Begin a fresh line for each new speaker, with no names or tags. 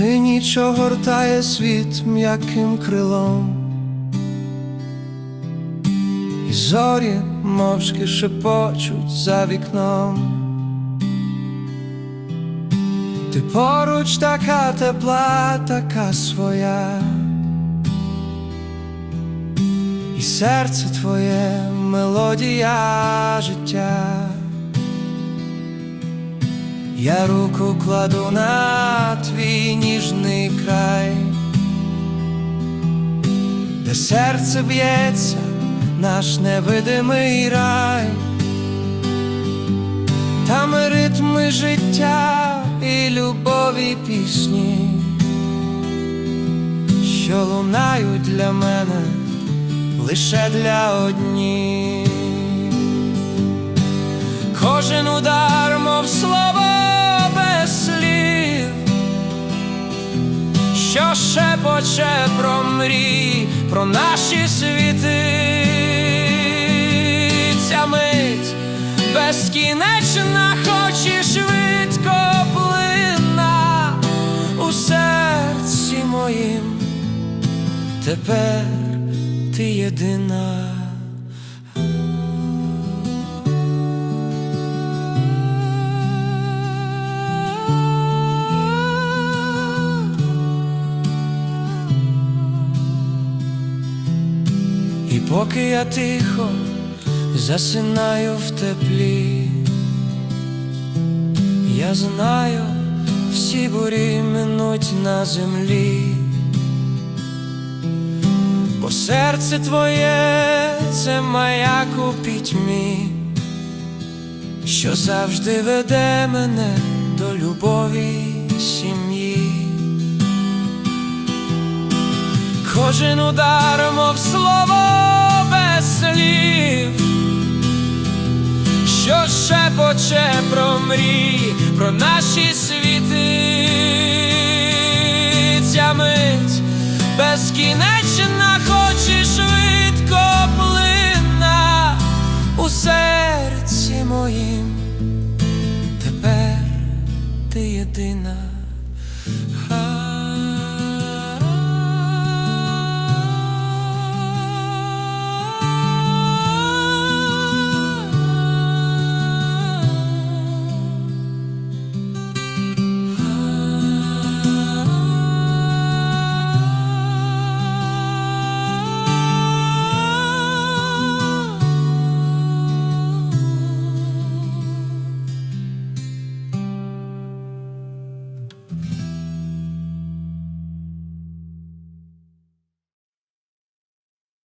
ніч огортає світ м'яким крилом, і зорі мовчки шепочуть за вікном. Ти поруч така тепла, така своя, і серце твоє мелодія життя. Я руку кладу на твій серце б'ється, наш невидимий рай, там ритми життя і любові пісні, що лунають для мене лише для одні. Кожен удар, що шепоче про мрій, про наші світи, ця мить безкінечна, хоч і швидко плина у серці моїм, тепер ти єдина. Поки я тихо засинаю в теплі, я знаю, всі бурі минуть на землі, бо серце твоє це маяк у пітьмі, що завжди веде мене до любові сім'ї. Кожен удар, мов слово слів, що шепоче про мрії, про наші світи, ця мить безкінечна, хоч і швидко плина у серці моїм, тепер ти єдина.